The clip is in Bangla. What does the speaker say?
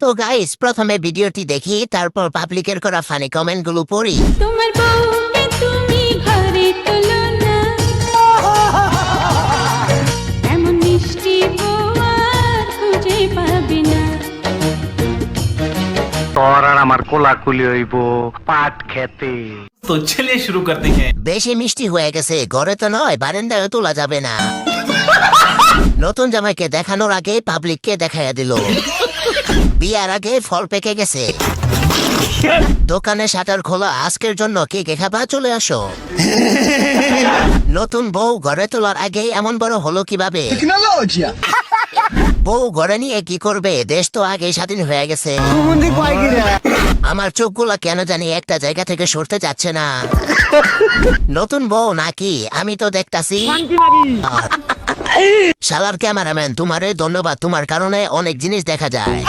তো গাইস প্রথমে ভিডিওটি দেখি তারপর পাবলিকের করা ফানি কমেন্টগুলো পড়ি। তোমার তোর আর আমার কোলাকুলি পাট বেশি মিষ্টি হয়ে গেছে ঘরে তো নয় তোলা যাবে না। নতুন জামাইকে দেখানোর আগে পাবলিককে দেখাইয়া দিল। বিয়ার আগে ফল পেকে গেছে। দোকানে শাটার খোলা আজকের জন্য কে কে খাবা চলে আসো। নতুন বউ ঘরে তোলার আগে এমন বড় হলো কীভাবে? বউ ঘরে নিয়ে কি করবে? দেশ তো আগে স্বাধীন হয়ে গেছে। আমার চোখগুলা কেন জানি একটা জায়গা থেকে সরতে যাচ্ছে না। নতুন বউ নাকি? আমি তো দেখতাছি। শালার ক্যামেরাম্যান তোমারে ধন্যবাদ। তোমার কারণে অনেক জিনিস দেখা যায়।